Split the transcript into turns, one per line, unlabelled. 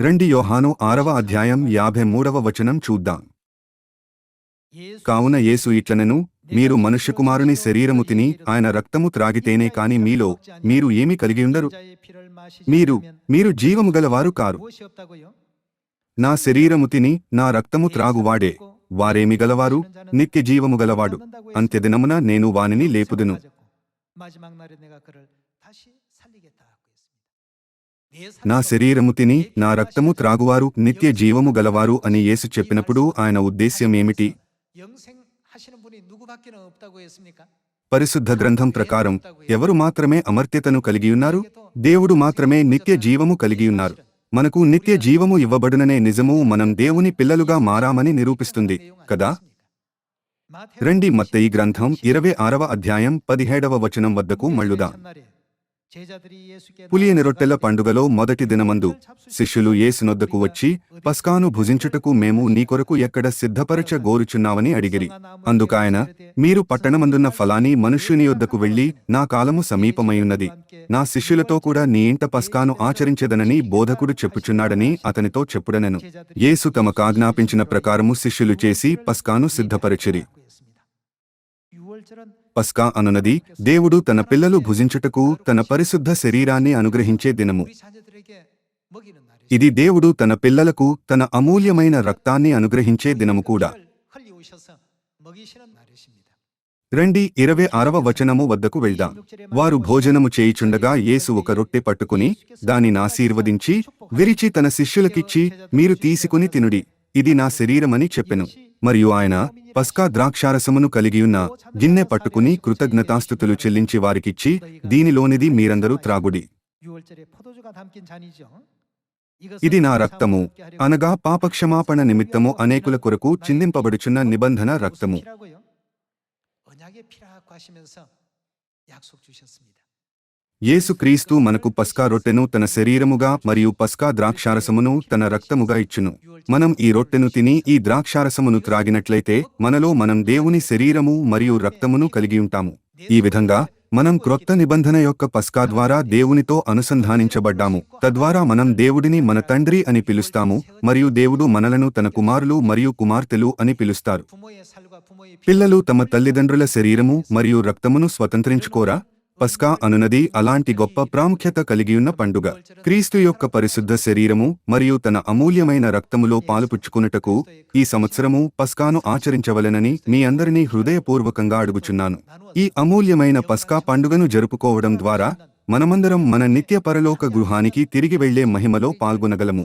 రెండి యోహాను ఆరవ అధ్యాయం యాభై మూడవ వచనం చూద్దాం. కావున యేసు ఇట్లనను మీరు మనుష్యకుమారుని శరీరము తిని ఆయన రక్తము త్రాగితేనే కాని మీలో మీరు ఏమి
కలిగి ఉండరు?
మీరు మీరు జీవము గలవారు కారు. నా శరీరము తిని నా రక్తము త్రాగువాడే వారేమి గలవారు? నిత్య జీవము గలవాడు. అంత్యదినమున నేను వానిని లేపుదును. నా శరీరము తిని నా రక్తము త్రాగువారు నిత్య జీవము గలవారు అని యేసు చెప్పినప్పుడు ఆయన ఉద్దేశ్యం ఏమిటి పరిశుద్ధ గ్రంథం ప్రకారం ఎవరు మాత్రమే అమర్త్యతను కలిగియున్నారు? దేవుడు మాత్రమే నిత్య జీవము కలిగియున్నారు. మనకు నిత్య జీవము ఇవ్వబడుననే నిజము మనం దేవుని పిల్లలుగా మారామని నిరూపిస్తుంది కదా? రండి మత్తయి గ్రంథం ఇరవై ఆరవ అధ్యాయం పదిహేడవ వచనం వద్దకు మళ్ళుదా. పులియని రొట్టెల పండుగలో మొదటి దినమందు శిష్యులు యేసునొద్దకు వచ్చి పస్కాను భుజించుటకు మేము నీ కొరకు ఎక్కడ సిద్ధపరచ గోరుచున్నావని అడిగిరి. అందుకాయన మీరు పట్టణమందున్న ఫలాని మనుష్యుని యొద్దకు వెళ్ళి నా కాలము సమీపమైయున్నది. నా శిష్యులతో కూడా నీ ఇంట పస్కాను ఆచరించెదనని బోధకుడు చెప్పుచున్నాడని అతనితో చెప్పుడనెను. యేసు తమకు ఆజ్ఞాపించిన ప్రకారము శిష్యులు చేసి పస్కాను సిద్ధపరచిరి. పస్కా అనునది దేవుడు తన పిల్లలు భుజించుటకు తన పరిశుద్ధ శరీరాన్ని అనుగ్రహించే దినము. ఇది దేవుడు తన పిల్లలకు తన అమూల్యమైన రక్తాన్ని అనుగ్రహించే దినము కూడా. రండి ఇరవై ఆరవ వచనము వద్దకు వెళ్దాం. వారు భోజనము చేయుచుండగా యేసు ఒక రొట్టె పట్టుకుని దానిని ఆశీర్వదించి విరిచి తన శిష్యులకిచ్చి మీరు తీసుకుని తినుడి. ఇది నా శరీరమని చెప్పెను. మరియు ఆయన పస్కా ద్రాక్షారసమును కలిగియున్న గిన్నె పట్టుకుని కృతజ్ఞతాస్థుతులు చెల్లించి వారికిచ్చి దీనిలోనిది మీరందరూ త్రాగుడి. ఇది నా రక్తము. అనగా పాపక్షమాపణ నిమిత్తము అనేకుల కొరకు చిందింపబడుచున్న నిబంధన రక్తము. యేసుక్రీస్తు మనకు పస్కా రొట్టెను తన శరీరముగా మరియు పస్కా ద్రాక్షారసమును తన రక్తముగా ఇచ్చును. మనం ఈ రొట్టెను తిని ఈ ద్రాక్షారసమును త్రాగినట్లయితే మనలో మనం దేవుని శరీరము మరియు రక్తమును కలిగి ఉంటాము. ఈ విధంగా మనం క్రొత్త నిబంధన యొక్క పస్కా ద్వారా దేవునితో అనుసంధానించబడ్డాము. తద్వారా మనం దేవుడిని మన తండ్రి అని పిలుస్తాము మరియు దేవుడు మనలను తన కుమారులు మరియు కుమార్తెలు అని పిలుస్తారు. పిల్లలు తమ తల్లిదండ్రుల శరీరము మరియు రక్తమును స్వతంత్రించుకోరా? పస్కా అనునది అలాంటి గొప్ప ప్రాముఖ్యత కలిగియున్న పండుగ. క్రీస్తు యొక్క పరిశుద్ధ శరీరము మరియు తన అమూల్యమైన రక్తములో పాలుపుచ్చుకున్నటకు ఈ సంవత్సరము పస్కాను ఆచరించవలెనని మీ అందరినీ హృదయపూర్వకంగా అడుగుచున్నాను. ఈ అమూల్యమైన పస్కా పండుగను జరుపుకోవడం ద్వారా మనమందరం మన నిత్య పరలోక గృహానికి తిరిగి వెళ్ళే మహిమలో పాల్గొనగలము.